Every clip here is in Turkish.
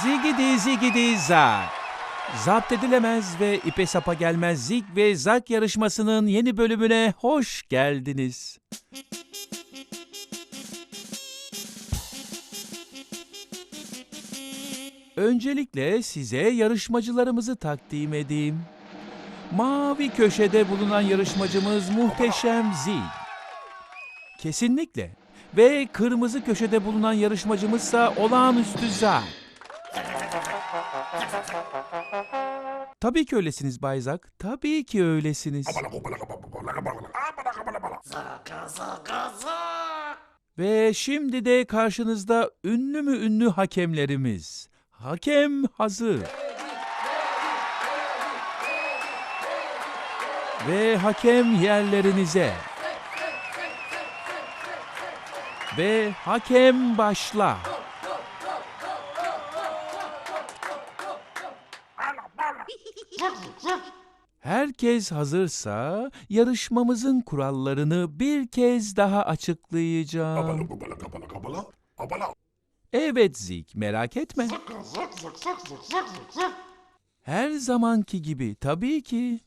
Zigidi zigidi zag. Zapt edilemez ve ipe sapa gelmez Zig ve Zag yarışmasının yeni bölümüne hoş geldiniz. Öncelikle size yarışmacılarımızı takdim edeyim. Mavi köşede bulunan yarışmacımız muhteşem Zig. Kesinlikle. Ve kırmızı köşede bulunan yarışmacımızsa olağanüstü Zag. Tabii ki öylesiniz Bay Zak. Tabii ki öylesiniz. Ve şimdi de karşınızda ünlü mü ünlü hakemlerimiz. Hakem hazır. Ve hakem yerlerinize. Ve hakem başla. Herkes hazırsa yarışmamızın kurallarını bir kez daha açıklayacağım. Evet Zik, merak etme. Her zamanki gibi tabii ki.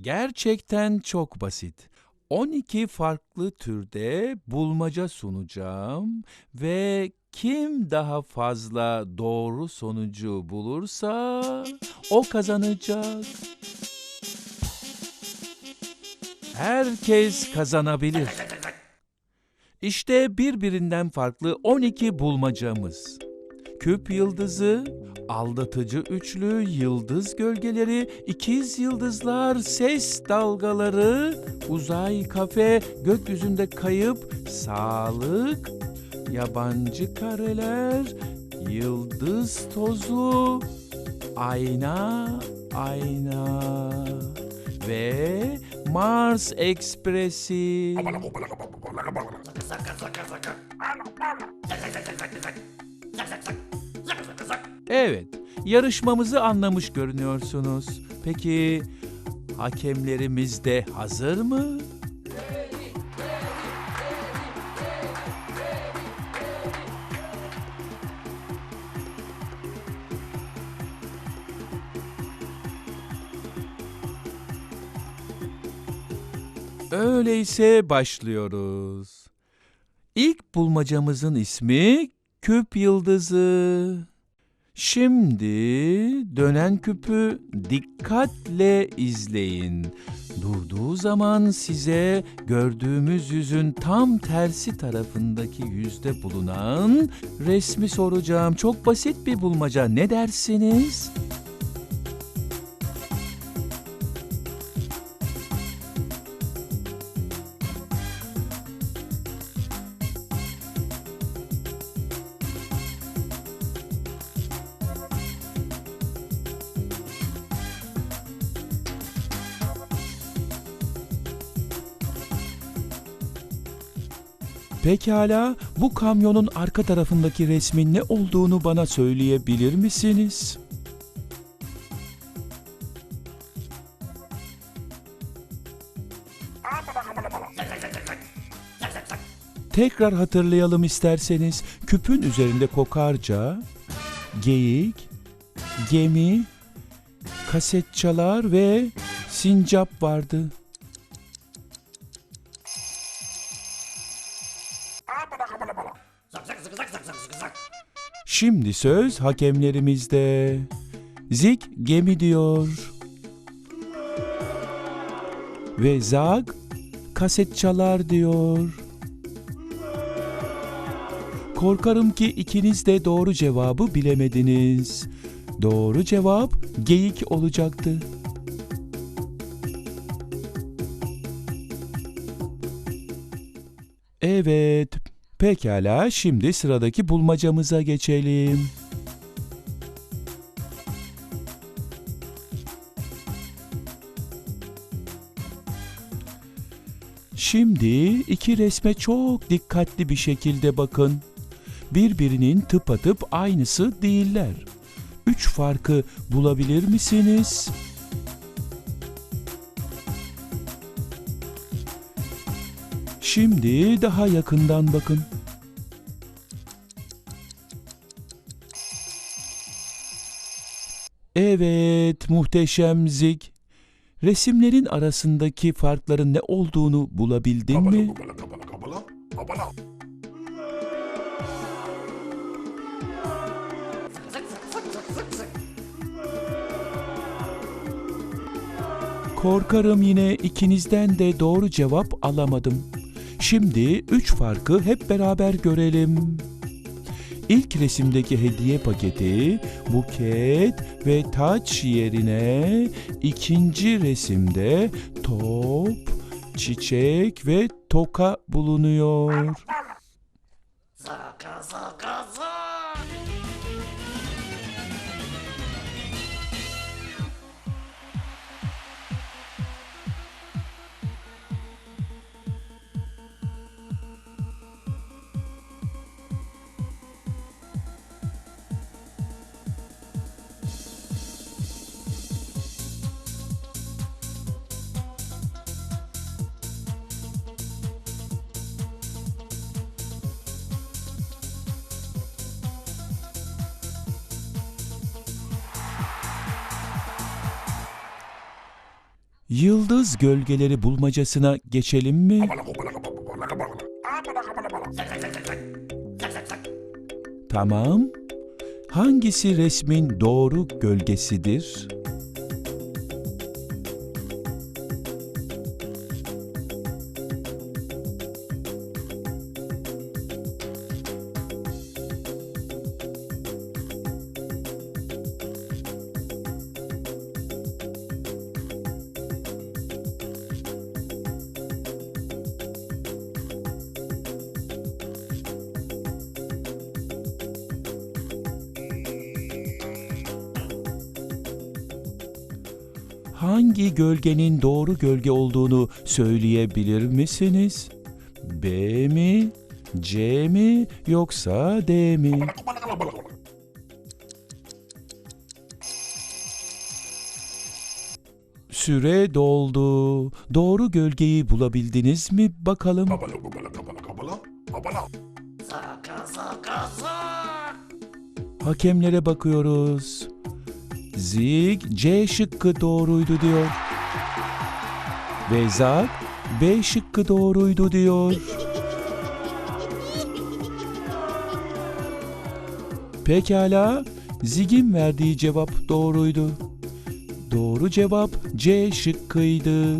Gerçekten çok basit. 12 farklı türde bulmaca sunacağım ve kim daha fazla doğru sonucu bulursa o kazanacak. Herkes kazanabilir. İşte birbirinden farklı 12 bulmacamız. Küp yıldızı, aldatıcı üçlü, yıldız gölgeleri, ikiz yıldızlar, ses dalgaları, uzay kafe, gökyüzünde kayıp, sağlık, yabancı kareler, yıldız tozu, ayna, ayna ve Mars Ekspresi. Evet, yarışmamızı anlamış görünüyorsunuz. Peki hakemlerimiz de hazır mı? Öyleyse başlıyoruz. İlk bulmacamızın ismi küp yıldızı. Şimdi dönen küpü dikkatle izleyin. Durduğu zaman size gördüğümüz yüzün tam tersi tarafındaki yüzde bulunan resmi soracağım. Çok basit bir bulmaca. Ne dersiniz? Pekala, bu kamyonun arka tarafındaki resmin ne olduğunu bana söyleyebilir misiniz? Tekrar hatırlayalım isterseniz. Küpün üzerinde kokarca, geyik, gemi, kaset çalar ve sincap vardı. Şimdi söz hakemlerimizde. Zik gemi diyor. Ve Zag kaset çalar diyor. Korkarım ki ikiniz de doğru cevabı bilemediniz. Doğru cevap geyik olacaktı. Evet, pekala şimdi sıradaki bulmacamıza geçelim. Şimdi iki resme çok dikkatli bir şekilde bakın. Birbirinin tıpatıp aynısı değiller. Üç farkı bulabilir misiniz? Şimdi daha yakından bakın. Evet, muhteşem Zig. Resimlerin arasındaki farkların ne olduğunu bulabildin mi? Korkarım yine ikinizden de doğru cevap alamadım. Şimdi üç farkı hep beraber görelim. İlk resimdeki hediye paketi, buket ve taç yerine ikinci resimde top, çiçek ve toka bulunuyor. Yıldız gölgeleri bulmacasına geçelim mi? Tamam. Hangisi resmin doğru gölgesidir? Gölgenin doğru gölge olduğunu söyleyebilir misiniz? B mi, C mi yoksa D mi? Süre doldu. Doğru gölgeyi bulabildiniz mi bakalım? Hakemlere bakıyoruz. Zig C şıkkı doğruydu diyor. Zag B şıkkı doğruydu diyor. Pekala, Zig'in verdiği cevap doğruydu. Doğru cevap C şıkkıydı.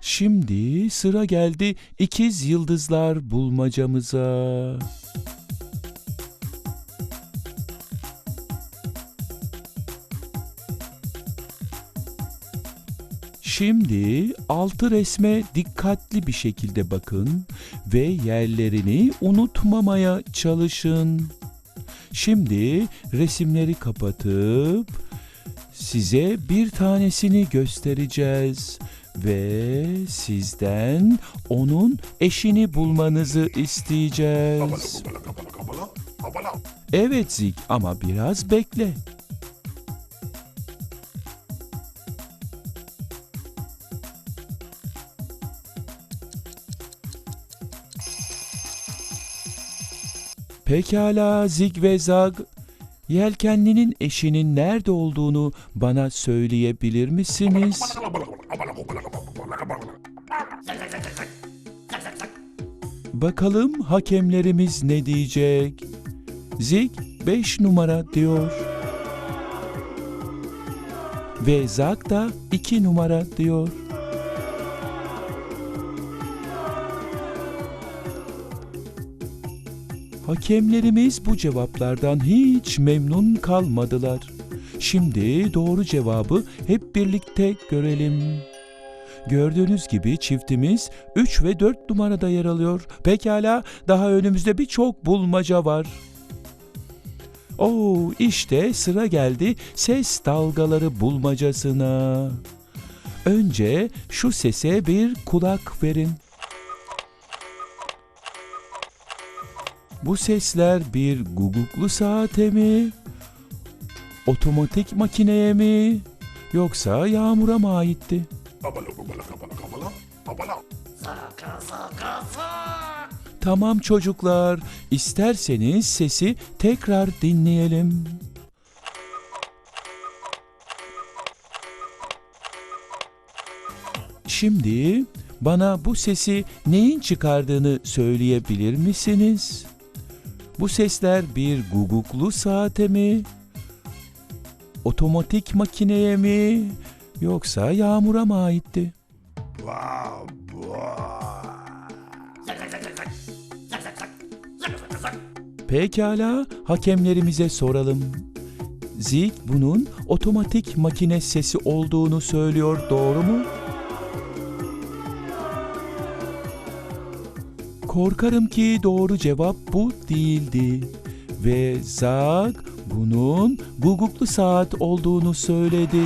Şimdi sıra geldi ikiz yıldızlar bulmacamıza. Şimdi altı resme dikkatli bir şekilde bakın ve yerlerini unutmamaya çalışın. Şimdi resimleri kapatıp size bir tanesini göstereceğiz ve sizden onun eşini bulmanızı isteyeceğiz. Evet Zik ama biraz bekle. Pekala Zig ve Zag. Yelkenlinin eşinin nerede olduğunu bana söyleyebilir misiniz? Bakalım hakemlerimiz ne diyecek? Zig 5 numara diyor. Ve Zag da 2 numara diyor. Hakemlerimiz bu cevaplardan hiç memnun kalmadılar. Şimdi doğru cevabı hep birlikte görelim. Gördüğünüz gibi çiftimiz 3 ve 4 numarada yer alıyor. Pekala daha önümüzde birçok bulmaca var. Oo işte sıra geldi ses dalgaları bulmacasına. Önce şu sese bir kulak verin. Bu sesler bir guguklu saate mi? Otomatik makineye mi? Yoksa yağmura mı aitti? Abala babala kabala kabala. Abala. Tamam çocuklar, isterseniz sesi tekrar dinleyelim. Şimdi bana bu sesi neyin çıkardığını söyleyebilir misiniz? Bu sesler bir guguklu saate mi? Otomatik makineye mi? Yoksa yağmura mı aitti? Pekala, hakemlerimize soralım. Zik bunun otomatik makine sesi olduğunu söylüyor, doğru mu? Korkarım ki doğru cevap bu değildi. Ve Zak bunun guguklu saat olduğunu söyledi.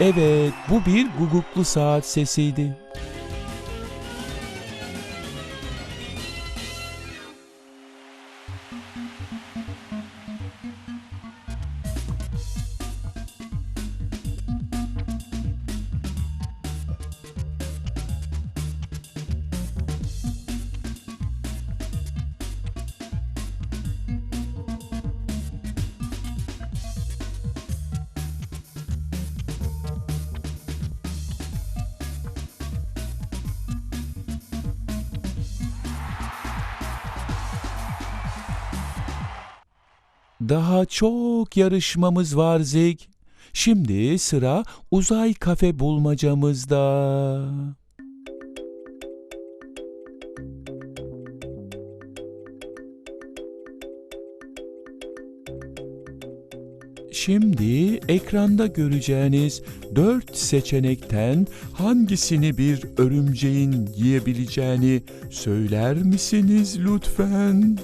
Evet, bu bir guguklu saat sesiydi. Daha çok yarışmamız var Zik. Şimdi sıra uzay kafe bulmacamızda. Şimdi ekranda göreceğiniz dört seçenekten hangisini bir örümceğin yiyebileceğini söyler misiniz lütfen?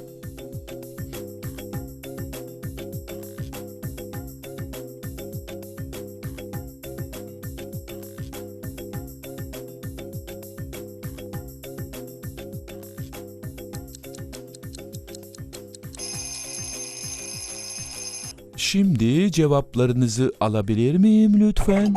Şimdi cevaplarınızı alabilir miyim lütfen?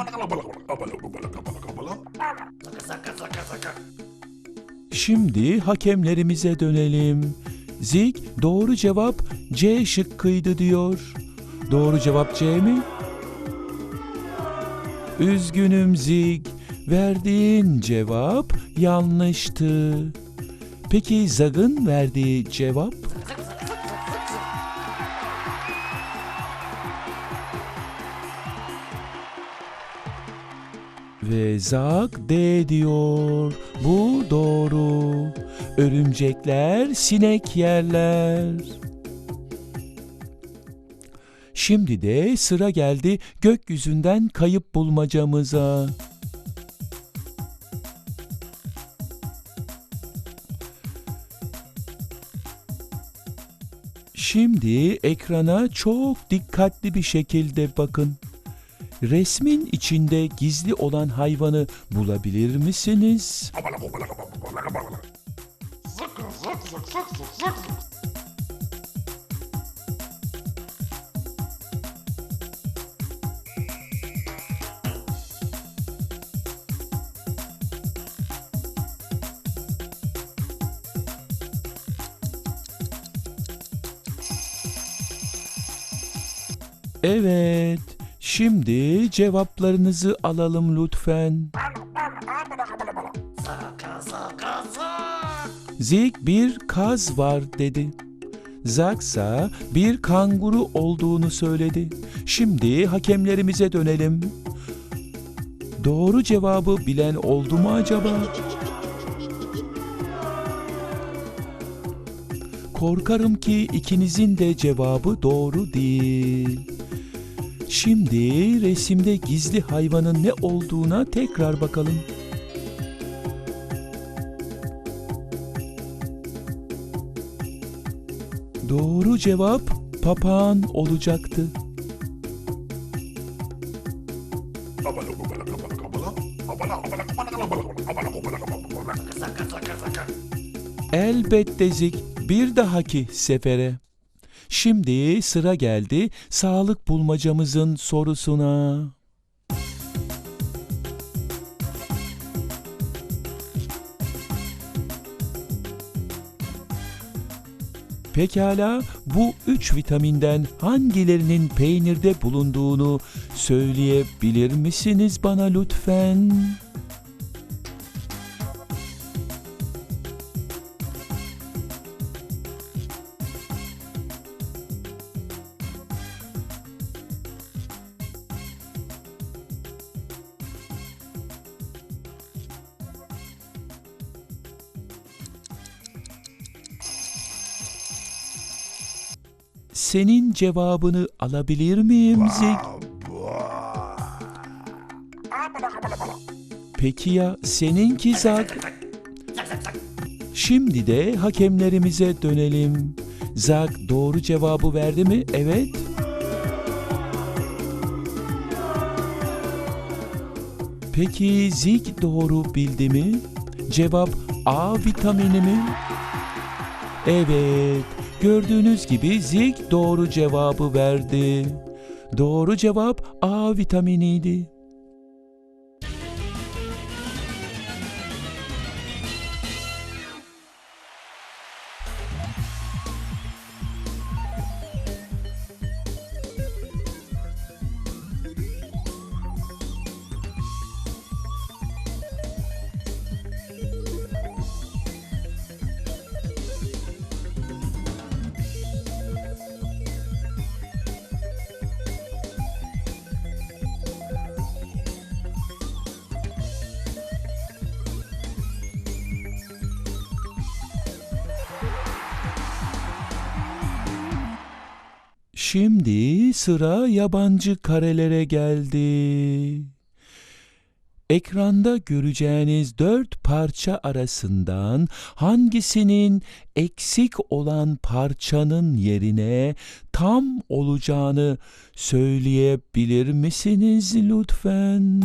Şimdi hakemlerimize dönelim. Zik doğru cevap C şıkkıydı diyor. Doğru cevap C mi? Üzgünüm Zik. Verdiğin cevap yanlıştı. Peki Zag'ın verdiği cevap? Ve Zak D diyor. Bu doğru. Örümcekler sinek yerler. Şimdi de sıra geldi gökyüzünden kayıp bulmacamıza. Şimdi ekrana çok dikkatli bir şekilde bakın. Resmin içinde gizli olan hayvanı bulabilir misiniz? Evet. Şimdi cevaplarınızı alalım lütfen. Zik bir kaz var dedi. Zaksa bir kanguru olduğunu söyledi. Şimdi hakemlerimize dönelim. Doğru cevabı bilen oldu mu acaba? korkarım ki ikinizin de cevabı doğru değil. Şimdi resimde gizli hayvanın ne olduğuna tekrar bakalım. Doğru cevap papağan olacaktı. Elbette Zik, bir dahaki sefere. Şimdi sıra geldi sağlık bulmacamızın sorusuna. Pekala, bu üç vitaminden hangilerinin peynirde bulunduğunu söyleyebilir misiniz bana lütfen? Senin cevabını alabilir miyim Zik? Peki ya seninki Zak? Şimdi de hakemlerimize dönelim. Zak doğru cevabı verdi mi? Evet. Peki Zik doğru bildi mi? Cevap A vitamini mi? Evet. Gördüğünüz gibi Zik doğru cevabı verdi. Doğru cevap A vitaminiydi. Şimdi sıra yabancı karelere geldi. Ekranda göreceğiniz dört parça arasından hangisinin eksik olan parçanın yerine tam olacağını söyleyebilir misiniz lütfen?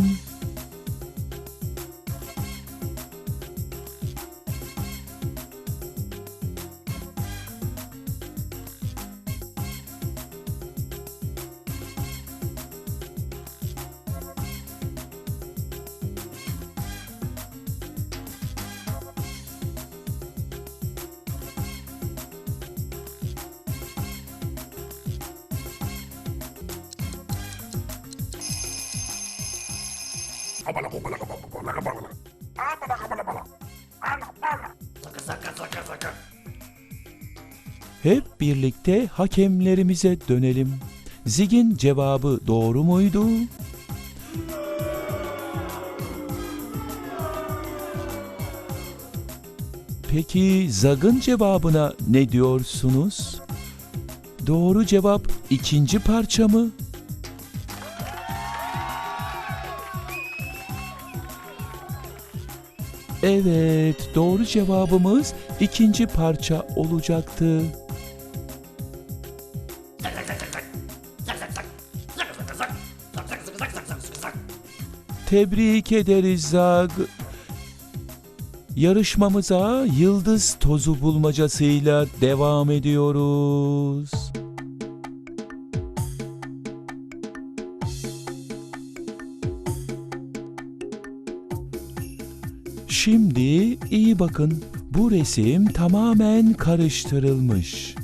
Birlikte hakemlerimize dönelim. Zig'in cevabı doğru muydu? Peki Zag'ın cevabına ne diyorsunuz? Doğru cevap ikinci parça mı? Evet, doğru cevabımız ikinci parça olacaktı. Tebrik ederiz Zag. Yarışmamıza yıldız tozu bulmacasıyla devam ediyoruz. Şimdi iyi bakın. Bu resim tamamen karıştırılmış.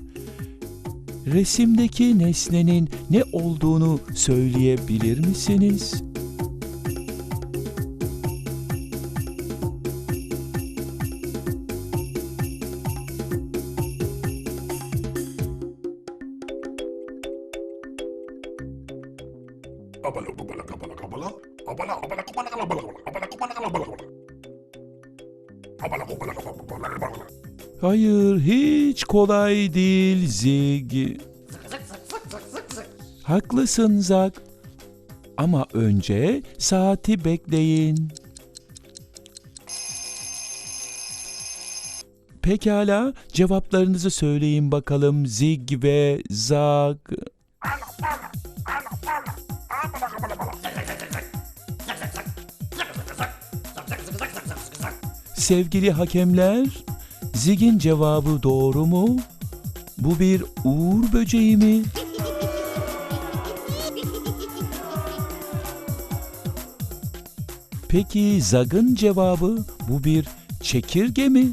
Resimdeki nesnenin ne olduğunu söyleyebilir misiniz? Hiç kolay değil Zig. Haklısın Zak. Ama önce saati bekleyin. Pekala, cevaplarınızı söyleyin bakalım Zig ve Zak. Sevgili hakemler, Zig'in cevabı doğru mu? Bu bir uğur böceği mi? Peki Zag'ın cevabı bu bir çekirge mi?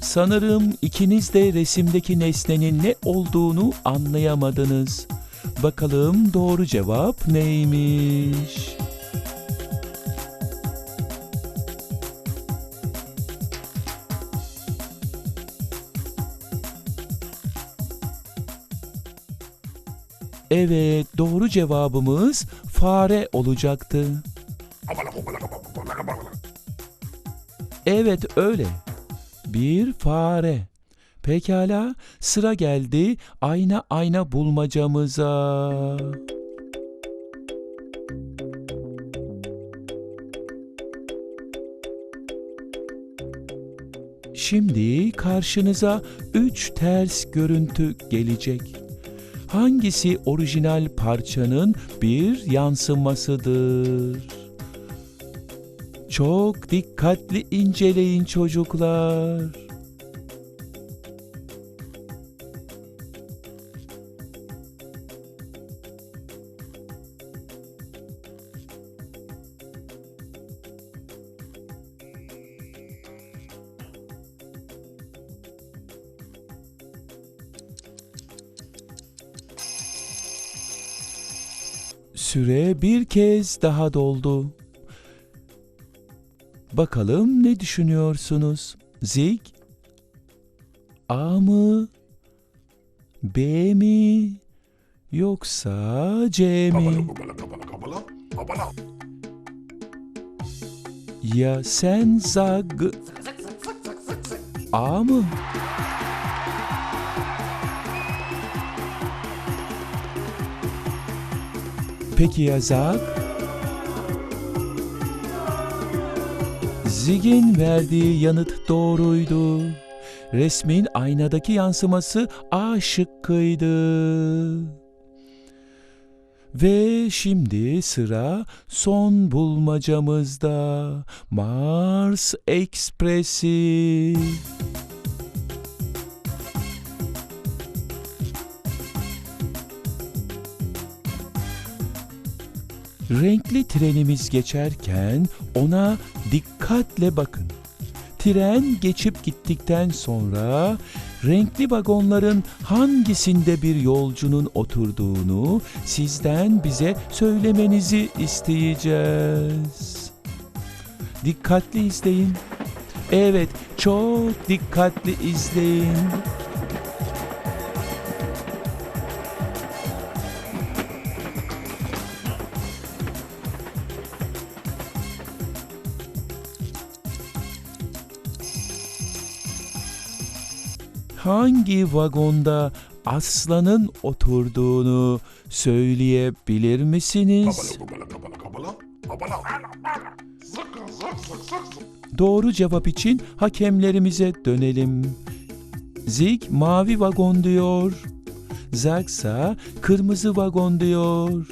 Sanırım ikiniz de resimdeki nesnenin ne olduğunu anlayamadınız. Bakalım doğru cevap neymiş? Evet, doğru cevabımız fare olacaktı. Evet, öyle. Bir fare. Pekala, sıra geldi ayna ayna bulmacamıza. Şimdi karşınıza üç ters görüntü gelecek. Hangisi orijinal parçanın bir yansımasıdır? Çok dikkatli inceleyin çocuklar. Süre bir kez daha doldu. Bakalım ne düşünüyorsunuz? Zig? A mı? B mi? Yoksa C mi? Ya sen Zag? A mı? Peki ya Zag? Zig'in verdiği yanıt doğruydu. Resmin aynadaki yansıması A şıkkıydı. Ve şimdi sıra son bulmacamızda. Mars Ekspresi. Renkli trenimiz geçerken ona dikkatle bakın. Tren geçip gittikten sonra renkli vagonların hangisinde bir yolcunun oturduğunu sizden bize söylemenizi isteyeceğiz. Dikkatli izleyin. Evet, çok dikkatli izleyin. Hangi vagonda aslanın oturduğunu söyleyebilir misiniz? Doğru cevap için hakemlerimize dönelim. Zig mavi vagon diyor. Zagsa kırmızı vagon diyor.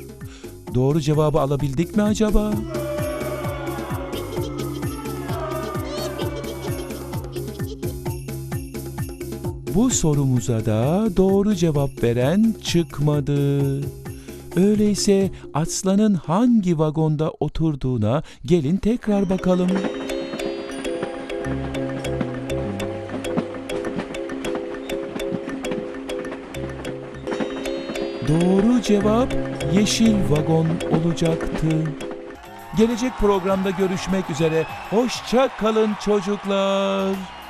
Doğru cevabı alabildik mi acaba? Bu sorumuza da doğru cevap veren çıkmadı. Öyleyse aslanın hangi vagonda oturduğuna gelin tekrar bakalım. Doğru cevap yeşil vagon olacaktı. Gelecek programda görüşmek üzere. Hoşça kalın çocuklar.